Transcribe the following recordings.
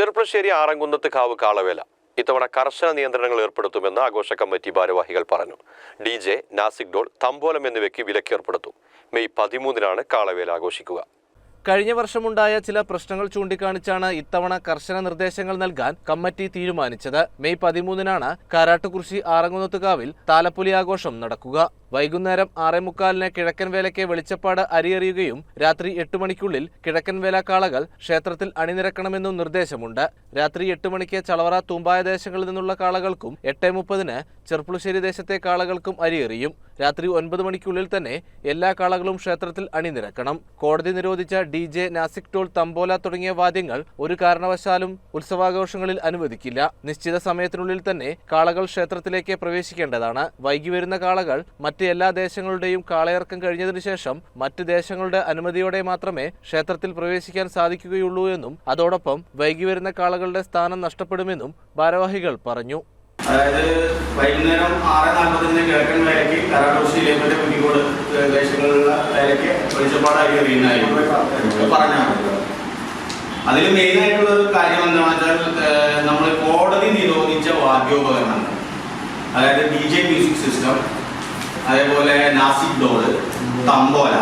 ചെറുപ്പശ്ശേരി ആറങ്കുന്നത്ത് കാവ് കാളവേല. ഇത്തവണ കർശന നിയന്ത്രണങ്ങൾ ഏർപ്പെടുത്തുമെന്ന് ആഘോഷ കമ്മിറ്റി ഭാരവാഹികൾ പറഞ്ഞു. ഡി ജെ നാസിക് ഡോൾ തമ്പോലം എന്നിവയ്ക്ക് വിലക്കേർപ്പെടുത്തും. മെയ് പതിമൂന്നിനാണ് കാളവേല ആഘോഷിക്കുക. കഴിഞ്ഞ വർഷമുണ്ടായ ചില പ്രശ്നങ്ങൾ ചൂണ്ടിക്കാണിച്ചാണ് ഇത്തവണ കർശന നിർദ്ദേശങ്ങൾ നൽകാൻ കമ്മിറ്റി തീരുമാനിച്ചത്. മെയ് പതിമൂന്നിനാണ് കാരാട്ടുകുറിശി ആറങ്ങുന്നത്തുകാവിൽ താലപ്പൊലി ആഘോഷം നടക്കുക. വൈകുന്നേരം ആറേ മുക്കാലിന് കിഴക്കൻ വേലയ്ക്ക് വെളിച്ചപ്പാട് അരിയെറിയുകയും രാത്രി എട്ട് മണിക്കുള്ളിൽ കിഴക്കൻ വേല കാളകൾ ക്ഷേത്രത്തിൽ അണിനിരക്കണമെന്നും നിർദ്ദേശമുണ്ട്. രാത്രി എട്ട് മണിക്ക് ചളവറ തൂമ്പായ ദേശങ്ങളിൽ നിന്നുള്ള കാളകൾക്കും എട്ടേ മുപ്പതിന് ചെർപ്പുളശ്ശേരി ദേശത്തെ കാളകൾക്കും അരിയെറിയും. രാത്രി ഒൻപത് മണിക്കുള്ളിൽ തന്നെ എല്ലാ കാളകളും ക്ഷേത്രത്തിൽ അണിനിരക്കണം. കോടതി നിരോധിച്ച ഡി ജെ നാസിക് ടോൾ തമ്പോല തുടങ്ങിയ വാദ്യങ്ങൾ ഒരു കാരണവശാലും ഉത്സവാഘോഷങ്ങളിൽ അനുവദിക്കില്ല. നിശ്ചിത സമയത്തിനുള്ളിൽ തന്നെ കാളകൾ ക്ഷേത്രത്തിലേക്ക് പ്രവേശിക്കേണ്ടതാണ്. വൈകി വരുന്ന കാളകൾ മറ്റ് എല്ലാ ദേശങ്ങളുടെയും കാളയിറക്കം കഴിഞ്ഞതിനു ശേഷം മറ്റ് ദേശങ്ങളുടെ അനുമതിയോടെ മാത്രമേ ക്ഷേത്രത്തിൽ പ്രവേശിക്കാൻ സാധിക്കുകയുള്ളൂ എന്നും അതോടൊപ്പം വൈകി വരുന്ന കാളകളുടെ സ്ഥാനം നഷ്ടപ്പെടുമെന്നും ഭാരവാഹികൾ പറഞ്ഞു. അതായത് വൈകുന്നേരം ആറ് നാൽപ്പത്തിന് കിഴക്കൻ വേലയ്ക്ക് കരാട്ടൂശി ലേബിന്റെ കുഞ്ഞിക്കോട് ദേശങ്ങളിലുള്ള വേലയ്ക്ക് വെളിച്ചപ്പാടായി എറിയുന്നതായിരിക്കും പറഞ്ഞാൽ അതിൽ മെയിനായിട്ടുള്ള ഒരു കാര്യം എന്താണെന്ന് വെച്ചാൽ നമ്മൾ കോടതി നിരോധിച്ച വാദ്യോപകരണങ്ങൾ അതായത് ഡി ജെ മ്യൂസിക് സിസ്റ്റം അതേപോലെ നാസിക് ഡോൾ തമ്പോല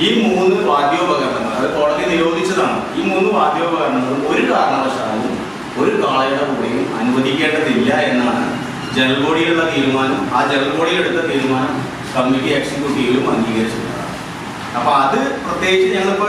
ഈ മൂന്ന് വാദ്യോപകരണങ്ങൾ അത് കോടതി നിരോധിച്ചതാണ്. ഈ മൂന്ന് വാദ്യോപകരണങ്ങളും ഒരു കാരണവശാലും ഒരു കാളയുടെ അനുവദിക്കേണ്ടതില്ല എന്നാണ്. ജനറൽ ബോഡിയിലുള്ള തീരുമാനം ആ ജനറൽ ബോഡിയിൽ എടുത്ത തീരുമാനം കമ്മിറ്റി എക്സിക്യൂട്ടീവിലും അംഗീകരിച്ചിട്ടുണ്ട് അപ്പോൾ അത് പ്രത്യേകിച്ച് ഞങ്ങളിപ്പോ